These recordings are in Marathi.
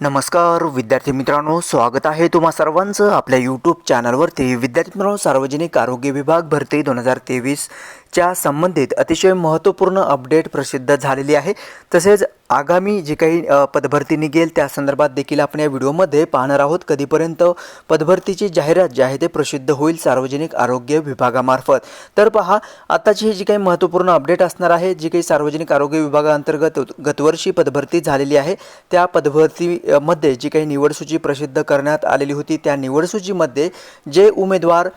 नमस्कार विद्यार्थी मित्रांनो स्वागत आहे तुम्हा सर्वांचं आपल्या यूट्यूब चॅनलवरती विद्यार्थी मित्रांनो सार्वजनिक आरोग्य विभाग भरती दोन हजार तेवीस च्या संबंधित अतिशय महत्त्वपूर्ण अपडेट प्रसिद्ध झालेली आहे. तसेच आगामी जी काही पदभरती निघेल त्या संदर्भात देखील आपण या व्हिडिओमध्ये पाहणार आहोत. कधीपर्यंत पदभरतीची जाहिरात जी आहे ते प्रसिद्ध होईल सार्वजनिक आरोग्य विभागामार्फत. तर पहा आताची ही जी काही महत्त्वपूर्ण अपडेट असणार आहे जी काही सार्वजनिक आरोग्य विभागाअंतर्गत गतवर्षी पदभरती झालेली आहे त्या पदभरतीमध्ये जी काही निवडसूची प्रसिद्ध करण्यात आलेली होती त्या निवडसूचीमध्ये जे उमेदवार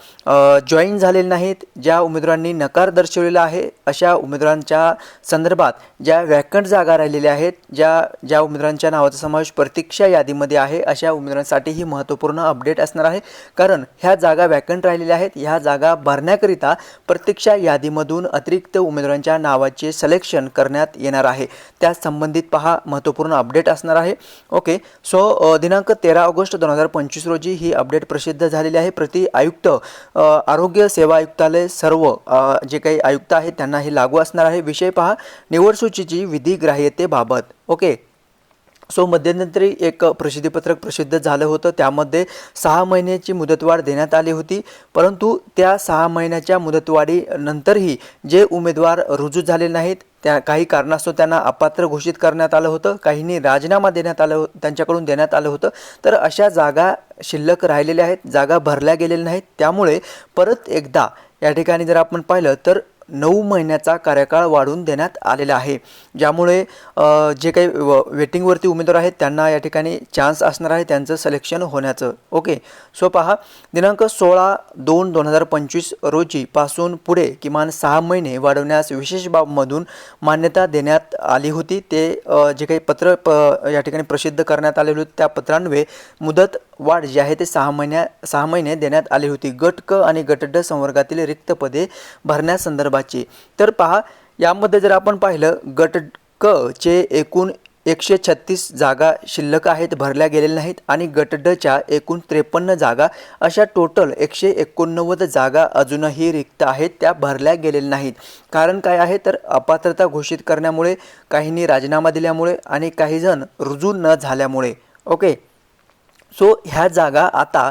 जॉईन झालेले नाहीत ज्या उमेदवारांनी नकार दर्शवलेलं आहे. अशा उमेदवारांच्या संदर्भात ज्या व्याकंट जागा राहिलेल्या आहेत ज्या ज्या उमेदवारांच्या नावाचा समावेश प्रतीक्षा यादीमध्ये आहे अशा उमेदवारांसाठी ही महत्त्वपूर्ण अपडेट असणार आहे. कारण ह्या जागा वॅकंट राहिलेल्या आहेत. ह्या जागा भरण्याकरिता प्रतीक्षा यादीमधून अतिरिक्त उमेदवारांच्या नावाचे सिलेक्शन करण्यात येणार आहे. त्या संबंधित पहा महत्त्वपूर्ण अपडेट असणार आहे. ओके सो दिनांक तेरा ऑगस्ट दोन हजार पंचवीस रोजी ही अपडेट प्रसिद्ध झालेली आहे. प्रति आयुक्त आरोग्य सेवा आयुक्तालय सर्व जे काही आयुक्त आहेत त्यांना हे लागू असणार आहे. विषय पहा निवडसूचीची विधिग्राह्यतेबाबत ओके? सो मध्यंतरी एक प्रसिद्धीपत्रक प्रसिद्ध झालं होतं. त्यामध्ये सहा महिन्याची मुदतवाढ देण्यात आली होती. परंतु त्या सहा महिन्याच्या मुदतवाढीनंतरही जे उमेदवार रुजू झाले नाहीत त्या काही कारणास्तव त्यांना अपात्र घोषित करण्यात आलं होतं. काहींनी राजीनामा देण्यात आलं हो- त्यांच्याकडून देण्यात आलं होतं. तर अशा जागा शिल्लक राहिलेल्या आहेत जागा भरल्या गेलेल्या नाहीत. त्यामुळे परत एकदा या ठिकाणी जर आपण पाहिलं तर नऊ महिन्याचा कार्यकाळ वाढवून देण्यात आलेला आहे. ज्यामुळे जे काही व वेटिंगवरती उमेदवार आहेत त्यांना या ठिकाणी चान्स असणार आहे त्यांचं सिलेक्शन होण्याचं. ओके सो पहा दिनांक सोळा दोन दोन हजार पंचवीस रोजी पासून पुढे किमान सहा महिने वाढवण्यास विशेष बाबमधून मान्यता देण्यात आली होती. ते जे काही पत्र प या ठिकाणी प्रसिद्ध करण्यात आलेले होते त्या पत्रान्वये मुदत वाढ जी आहे ते सहा महिन्या सहा महिने देण्यात आली होती. गट क आणि गट ड संवर्गातील रिक्त पदे भरण्यासंदर्भाची. तर पहा यामध्ये जर आपण पाहिलं गट क चे एकूण एकशे छत्तीस जागा शिल्लक आहेत भरल्या गेलेल्या नाहीत आणि गट डच्या एकूण त्रेपन्न जागा अशा टोटल एकशे एकोणनव्वद जागा अजूनही रिक्त आहेत त्या भरल्या गेलेल्या नाहीत. कारण काय आहे तर अपात्रता घोषित करण्यामुळे काहींनी राजीनामा दिल्यामुळे आणि काहीजण रुजू न झाल्यामुळे. ओके? सो ह्या जागा आता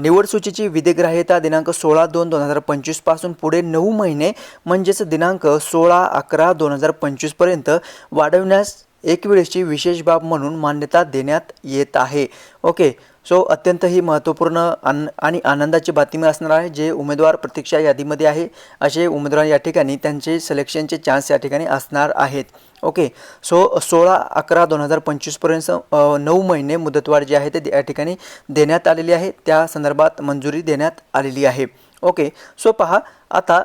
निवड सूचीची विधिग्राह्यता दिनांक सोळा दोन दोन हजार पंचवीसपासून पुढे नऊ महिने म्हणजेच दिनांक सोळा अकरा दोन हजार पंचवीसपर्यंत वाढवण्यास एक वेळेची विशेष बाब म्हणून मान्यता देण्यात येत आहे. ओके सो अत्यंत ही महत्त्वपूर्ण आन आणि आनंदाची बातमी असणार आहे जे उमेदवार प्रतीक्षा यादीमध्ये आहे. असे उमेदवार या ठिकाणी त्यांचे सिलेक्शनचे चान्स या ठिकाणी असणार आहेत. ओके सो सोळा अकरा दोन हजार पंचवीसपर्यंत नऊ महिने मुदतवाढ जी आहे ते या ठिकाणी देण्यात आलेली आहे. त्या संदर्भात मंजुरी देण्यात आलेली आहे. ओके सो पहा आता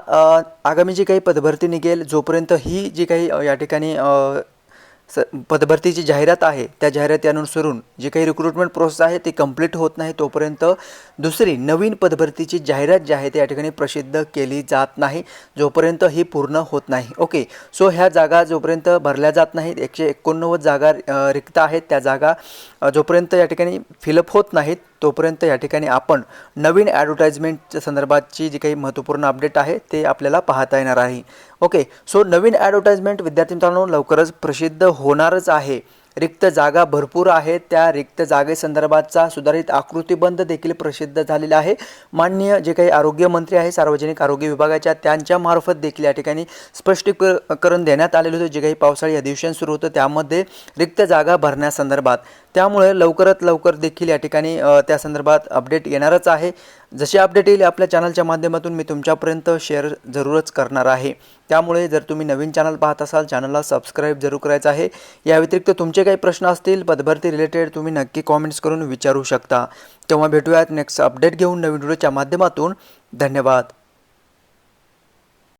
आगामी जी काही पदभरती निघेल जोपर्यंत ही जी काही या ठिकाणी स पदभरतीची जाहिरात आहे त्या जाहिराती अनुसरून जी काही रिक्रुटमेंट प्रोसेस आहे ती कंप्लीट होत नाही तोपर्यंत दुसरी नवीन पदभरतीची जाहिरात जी आहे ती या ठिकाणी प्रसिद्ध केली जात नाही जोपर्यंत ही पूर्ण होत नाही. ओके सो ह्या जागा जोपर्यंत भरल्या जात नाहीत एकशे एकोणनव्वद जागा रिक्त आहेत त्या जागा जोपर्यंत या ठिकाणी फिलअप होत नाहीत तोपर्यंत या ठिकाणी आपण नवीन ॲडव्हर्टाइजमेंटच्या संदर्भातची जी काही महत्त्वपूर्ण अपडेट आहे ते आपल्याला पाहता येणार आहे. ओके सो नवीन ॲडव्हर्टाईजमेंट विद्यार्थी मित्रांनो लवकरच प्रसिद्ध होणारच आहे. रिक्त जागा भरपूर आहेत. त्या रिक्त जागेसंदर्भातचा सुधारित आकृतीबंध देखील प्रसिद्ध झालेला आहे. माननीय जे काही आरोग्यमंत्री आहे सार्वजनिक आरोग्य विभागाच्या त्यांच्या मार्फत देखील या ठिकाणी स्पष्टीकरण देण्यात आलेलं होतं. जे काही पावसाळी अधिवेशन सुरू होतं त्यामध्ये रिक्त जागा भरण्यासंदर्भात. त्यामुळे लवकरात लवकर देखील या ठिकाणी त्या संदर्भात अपडेट येणारच आहे. जसे अपडेट येईल आपल्या चॅनलच्या माध्यमातून मी तुमच्यापर्यंत शेअर जरूरच करणार आहे. त्यामुळे जर तुम्ही नवीन चॅनल पाहत असाल चॅनलला सबस्क्राईब जरूर करायचं आहे. या व्यतिरिक्त तुमचे काही प्रश्न असतील पदभरती रिलेटेड तुम्ही नक्की कॉमेंट्स करून विचारू शकता. तेव्हा भेटूयात नेक्स्ट अपडेट घेऊन नवीन व्हिडिओच्या माध्यमातून. धन्यवाद.